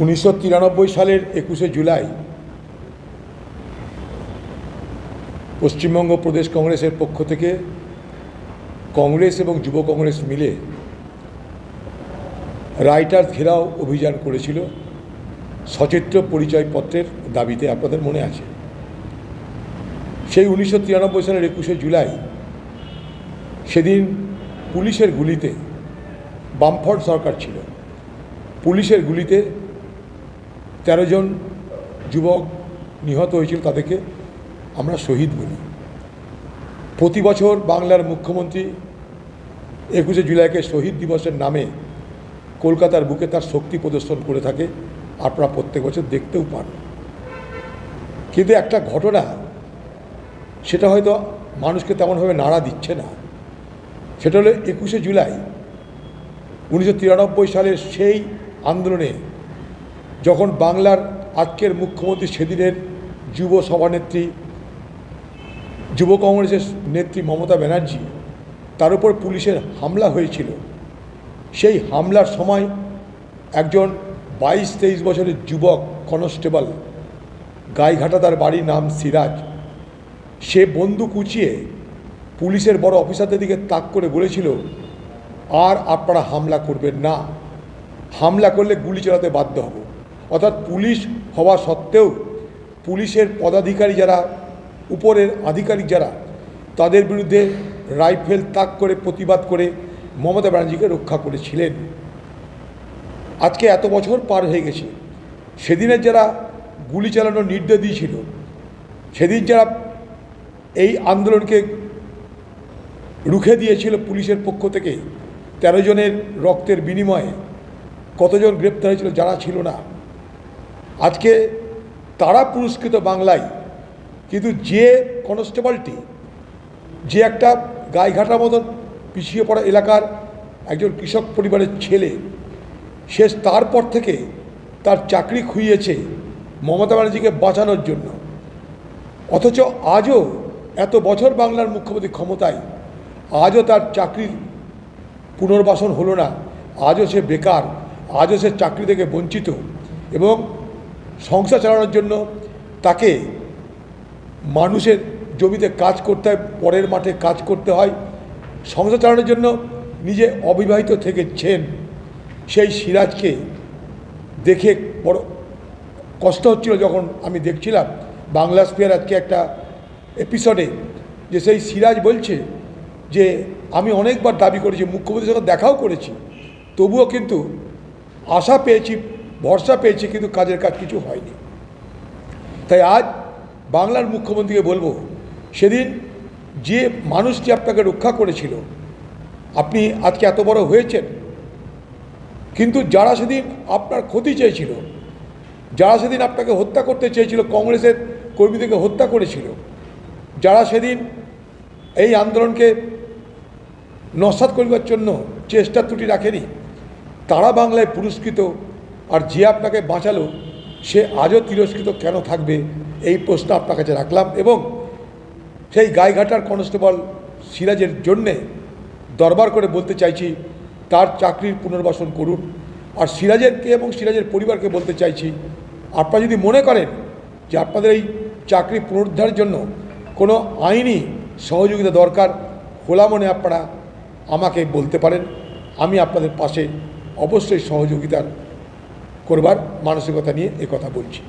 উনিশশো তিরানব্বই সালের একুশে জুলাই পশ্চিমবঙ্গ প্রদেশ কংগ্রেসের পক্ষ থেকে কংগ্রেস এবং যুব কংগ্রেস মিলে রাইটার্স ঘেরাও অভিযান করেছিল সচিত্র পরিচয়পত্রের দাবিতে, আপনাদের মনে আছে? সেই উনিশশো তিরানব্বই সালের একুশে জুলাই সেদিন পুলিশের গুলিতে বামফ্রন্ট সরকার ছিল। পুলিশের গুলিতে তেরো জন যুবক নিহত হয়েছিল তাদেরকে আমরা শহীদ বলি। প্রতি বছর বাংলার মুখ্যমন্ত্রী একুশে জুলাইকে শহীদ দিবসের নামে কলকাতার বুকে তার শক্তি প্রদর্শন করে থাকে, আপনারা প্রত্যেক বছর দেখতেও পান। কিন্তু একটা ঘটনা, সেটা হয়তো মানুষকে তেমনভাবে নাড়া দিচ্ছে না। সেটা হলো একুশে জুলাই উনিশশো তিরানব্বই সালের সেই আন্দোলনে যখন বাংলার আজকের মুখ্যমন্ত্রী সেদিনের যুব সভানেত্রী, যুব কংগ্রেসের নেত্রী মমতা ব্যানার্জি, তার উপর পুলিশের হামলা হয়েছিল। সেই হামলার সময় একজন বাইশ তেইশ বছরের যুবক কনস্টেবল, গাইঘাটা তার বাড়ির নাম সিরাজ, সে বন্দুক উঁচিয়ে পুলিশের বড় অফিসারদের দিকে তাক করে বলেছিল, আর আপনারা হামলা করবেন না। হামলা করলে গুলি চালাতে বাধ্য হব। অর্থাৎ পুলিশ হওয়া সত্ত্বেও পুলিশের পদাধিকারী যারা, উপরের আধিকারিক যারা, তাদের বিরুদ্ধে রাইফেল তাক করে প্রতিবাদ করে মমতা ব্যানার্জিকে রক্ষা করেছিলেন। আজকে এত বছর পার হয়ে গেছে। সেদিনের যারা গুলি চালানোর নির্দেশ দিয়েছিল, সেদিন যারা এই আন্দোলনকে রুখে দিয়েছিল পুলিশের পক্ষ থেকে, তেরো জনের রক্তের বিনিময়ে কতজন গ্রেপ্তার হয়েছিল যারা ছিল না। আজকে তারা পুরস্কৃত বাংলায় কিন্তু যে কনস্টেবলটি, যে একটা গায়েঘাটার মতন পিছিয়ে পড়া এলাকার একজন কৃষক পরিবারের ছেলে, সে তারপর থেকে তার চাকরি খুইয়েছে মমতা ব্যানার্জিকে বাঁচানোর জন্য। অথচ আজও এত বছর বাংলার মুখ্যমন্ত্রী ক্ষমতায়, আজও তার চাকরির পুনর্বাসন হলো না, আজও সে বেকার, আজও সে চাকরি থেকে বঞ্চিত এবং সংসার চালানোর জন্য তাকে মানুষের জমিতে কাজ করতে হয়, পরের মাঠে কাজ করতে হয়। সংসার চালানোর জন্য নিজে অবিবাহিত থেকেছেন। সেই সিরাজকে দেখে বড় কষ্ট হচ্ছিল যখন আমি দেখছিলাম। বাংলা স্পিয়ার আজকে একটা এপিসোডে যে সেই সিরাজ বলছে যে, আমি অনেকবার দাবি করেছি, মুখ্যমন্ত্রীর সঙ্গে দেখাও করেছি। তবুও কিন্তু আশা পেয়েছি ভরসা পেয়েছে, কিন্তু কাজের কাজ কিছু হয়নি। তাই আজ বাংলার মুখ্যমন্ত্রীকে বলব, সেদিন যে মানুষটি আপনাকে রক্ষা করেছিল, আপনি আজকে এত বড় হয়েছেন। কিন্তু যারা সেদিন আপনার ক্ষতি চেয়েছিল, যারা সেদিন আপনাকে হত্যা করতে চেয়েছিল, কংগ্রেসের কর্মীদেরকে হত্যা করেছিল, যারা সেদিন এই আন্দোলনকে নস্বাত করিবার জন্য চেষ্টা ত্রুটি রাখেনি, তারা বাংলায় পুরস্কৃত আর যে আপনাকে বাঁচালো, সে আজও তিরস্কৃত কেন থাকবে? এই প্রশ্ন আপনার কাছে রাখলাম এবং সেই গাইঘাটার কনস্টেবল সিরাজের জন্যে দরবার করে বলতে চাইছি, তার চাকরির পুনর্বাসন করুন। আর সিরাজেরকে এবং সিরাজের পরিবারকে বলতে চাইছি, আপনারা যদি মনে করেন যে আপনাদের এই চাকরি পুনরুদ্ধারের জন্য কোনো আইনি সহযোগিতা দরকার, খোলা মনে আপনারা আমাকে বলতে পারেন। আমি আপনাদের পাশে অবশ্যই সহযোগিতার করবার মানসিকতা নিয়ে কথা বলছি।